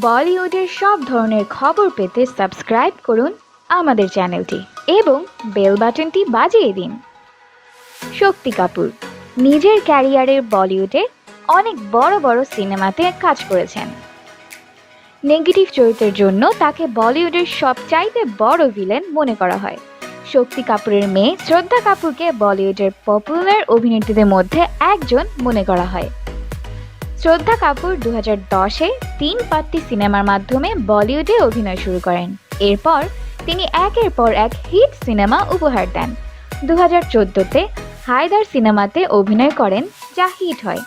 বলিউডের সব ধরনের খবর পেতে সাবস্ক্রাইব করুন আমাদের চ্যানেলটি এবং বেল বাটনটি বাজিয়ে দিন। শক্তি কাপুর নিজের ক্যারিয়ারের বলিউডে অনেক বড় বড় সিনেমাতে কাজ করেছেন। নেগেটিভ চরিত্রের জন্য তাকে বলিউডের সবচাইতে বড় ভিলেন মনে করা হয়। শক্তি কাপুরের মেয়ে শ্রদ্ধা কাপুরকে বলিউডের পপুলার অভিনেত্রীদের মধ্যে একজন মনে করা হয়। শ্রদ্ধা কাপুর দু হাজার দশে তিন পাত্তি সিনেমার মাধ্যমে বলিউডে অভিনয় শুরু করেন। এরপর তিনি একের পর এক হিট সিনেমা উপহার দেন। দু হাজার চোদ্দোতে হায়দার সিনেমাতে অভিনয় করেন যা হিট হয়।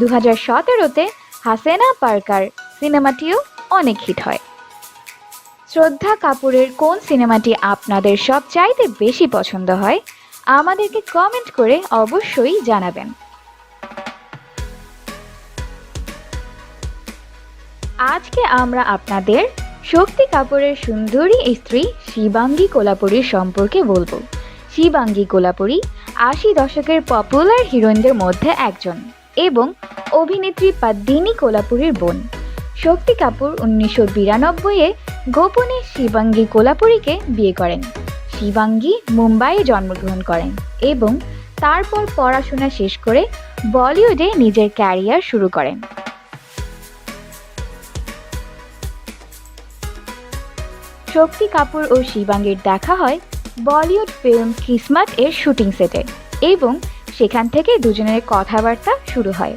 দু হাজার সতেরোতে হাসেনা পার্কার সিনেমাটিও অনেক হিট হয়। শ্রদ্ধা কাপুরের কোন সিনেমাটি আপনাদের সবচাইতে বেশি পছন্দ হয়, আমাদেরকে কমেন্ট করে অবশ্যই জানাবেন। আজকে আমরা আপনাদের শক্তি কাপুরের সুন্দরী স্ত্রী শিবাঙ্গী কোলাপুরীর সম্পর্কে বলব। শিবাঙ্গী কোলাপুরী আশি দশকের পপুলার হিরোইনদের মধ্যে একজন এবং অভিনেত্রী পাদ্দিনী কোলাপুরীর বোন। শক্তি কাপুর উনিশশো বিরানব্বইয়ে গোপনে শিবাঙ্গী কোলাপুরীকে বিয়ে করেন। শিবাঙ্গী মুম্বাইয়ে জন্মগ্রহণ করেন এবং তারপর পড়াশোনা শেষ করে বলিউডে নিজের ক্যারিয়ার শুরু করেন। শক্তি কাপুর ও শিবাঙ্গীর দেখা হয় বলিউড ফিল্ম কিসমত এর শুটিং সেটে এবং সেখান থেকে দুজনের কথাবার্তা শুরু হয়।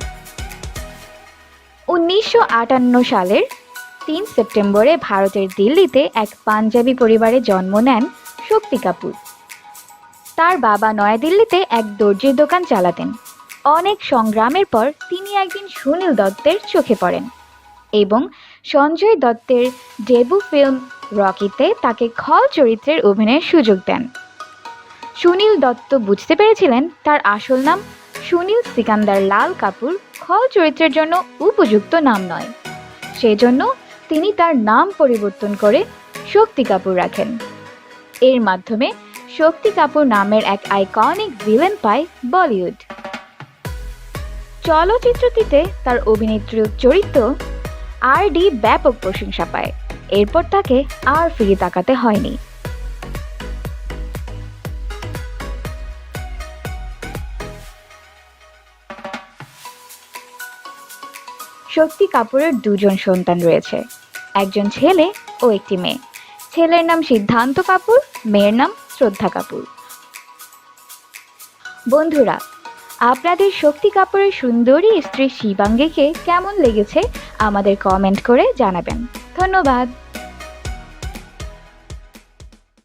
উনিশশো আটান্ন সালের তিন সেপ্টেম্বরে ভারতের দিল্লিতে এক পাঞ্জাবি পরিবারে জন্ম নেন শক্তি কাপুর। তার বাবা নয়াদিল্লিতে এক দর্জির দোকান চালাতেন। অনেক সংগ্রামের পর তিনি একদিন সুনীল দত্তের চোখে পড়েন এবং সঞ্জয় দত্তের ডেবু ফিল্ম রকিতে তাকে খল চরিত্রের অভিনয়ের সুযোগ দেন। সুনীল দত্ত বুঝতে পেরেছিলেন তার আসল নাম সুনীল সিকান্দার লাল কাপুর খল চরিত্রের জন্য উপযুক্ত নাম নয়। সেজন্য তিনি তার নাম পরিবর্তন করে শক্তি কাপুর রাখেন। এর মাধ্যমে শক্তি কাপুর নামের এক আইকনিক ভিলেন পায় বলিউড। চলচ্চিত্রটিতে তার অভিনেত্রী চরিত্র আর ডি ব্যাপক প্রশংসা পায়। এরপর তাকে আর ফিরে তাকাতে হয়নি। শক্তি কাপুরের দুজন সন্তান রয়েছে। একজন ছেলে ও একটি মেয়ে। ছেলের নাম সিদ্ধান্ত কাপুর, মেয়ের নাম শ্রদ্ধা কাপুর। বন্ধুরা, আপনাদের শক্তি কাপুরের সুন্দরী স্ত্রী শিবাঙ্গীকে কেমন লেগেছে আমাদের কমেন্ট করে জানাবেন। ধন্যবাদ।